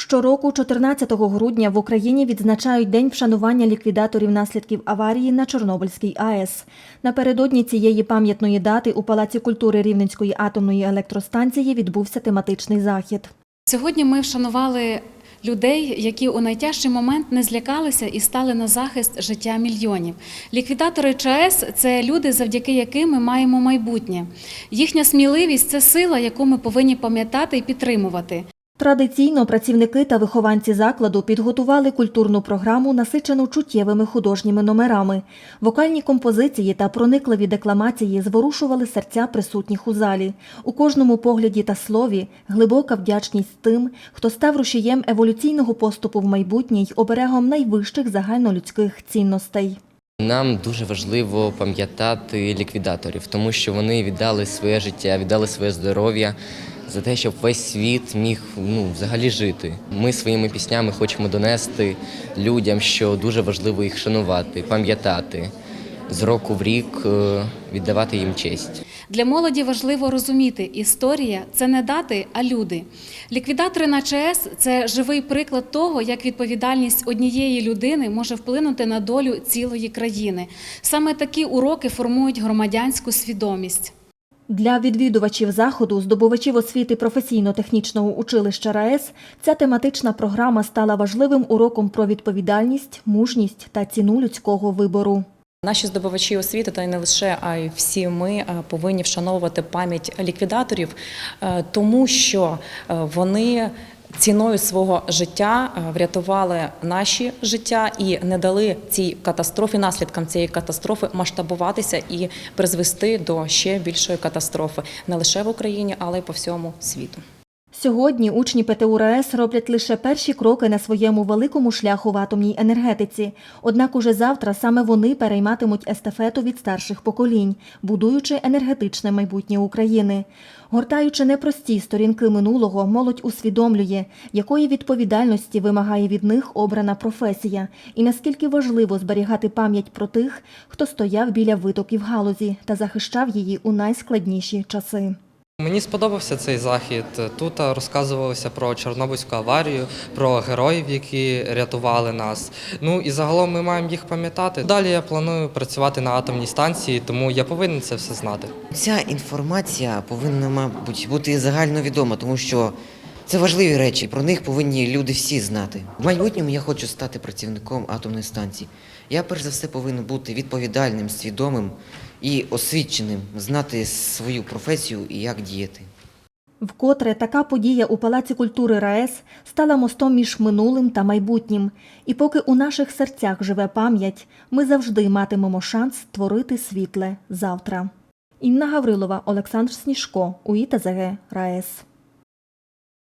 Щороку, 14 грудня, в Україні відзначають День вшанування ліквідаторів наслідків аварії на Чорнобильській АЕС. Напередодні цієї пам'ятної дати у Палаці культури Рівненської атомної електростанції відбувся тематичний захід. Сьогодні ми вшанували людей, які у найтяжчий момент не злякалися і стали на захист життя мільйонів. Ліквідатори ЧАЕС це люди, завдяки яким ми маємо майбутнє. Їхня сміливість це сила, яку ми повинні пам'ятати і підтримувати. Традиційно працівники та вихованці закладу підготували культурну програму, насичену чуттєвими художніми номерами. Вокальні композиції та проникливі декламації зворушували серця присутніх у залі. У кожному погляді та слові глибока вдячність тим, хто став рушієм еволюційного поступу в майбутнє й оберегом найвищих загальнолюдських цінностей. Нам дуже важливо пам'ятати ліквідаторів, тому що вони віддали своє життя, віддали своє здоров'я за те, щоб весь світ міг ну, взагалі жити. Ми своїми піснями хочемо донести людям, що дуже важливо їх шанувати, пам'ятати, з року в рік е, віддавати їм честь. Для молоді важливо розуміти, історія це не дати, а люди. Ліквідатори на ЧАЕС – це живий приклад того, як відповідальність однієї людини може вплинути на долю цілої країни. Саме такі уроки формують громадянську свідомість. Для відвідувачів заходу, здобувачів освіти професійно-технічного училища РаЕС, ця тематична програма стала важливим уроком про відповідальність, мужність та ціну людського вибору. Наші здобувачі освіти, та не лише, а й всі ми е, повинні вшановувати пам'ять ліквідаторів, е, тому що е, вони ціною свого життя е, врятували наші життя і не дали цій катастрофі, наслідкам цієї катастрофи масштабуватися і призвести до ще більшої катастрофи не лише в Україні, але й по всьому світу. Сьогодні учні ПТУ РаЕС роблять лише перші кроки на своєму великому шляху в атомній енергетиці. Однак уже завтра саме вони перейматимуть естафету від старших поколінь, будуючи енергетичне майбутнє України. Гортаючи непрості сторінки минулого, молодь усвідомлює, якої відповідальності вимагає від них обрана професія, і наскільки важливо зберігати пам'ять про тих, хто стояв біля витоків галузі та захищав її у найскладніші часи. Мені сподобався цей захід. Тут розказувалося про Чорнобильську аварію, про героїв, які рятували нас. Ну і загалом ми маємо їх пам'ятати. Далі я планую працювати на атомній станції, тому я повинен це все знати. Ця інформація повинна, мабуть, бути загальновідома, тому що це важливі речі. Про них повинні люди всі знати. В майбутньому я хочу стати працівником атомної станції. Я перш за все повинен бути відповідальним, свідомим і освіченим, знати свою професію і як діяти. Вкотре така подія у Палаці культури РаЕС стала мостом між минулим та майбутнім. І поки у наших серцях живе пам'ять, ми завжди матимемо шанс творити світле завтра. Інна Гаврилова, Олександр Сніжко, УІТЗГ РаЕС.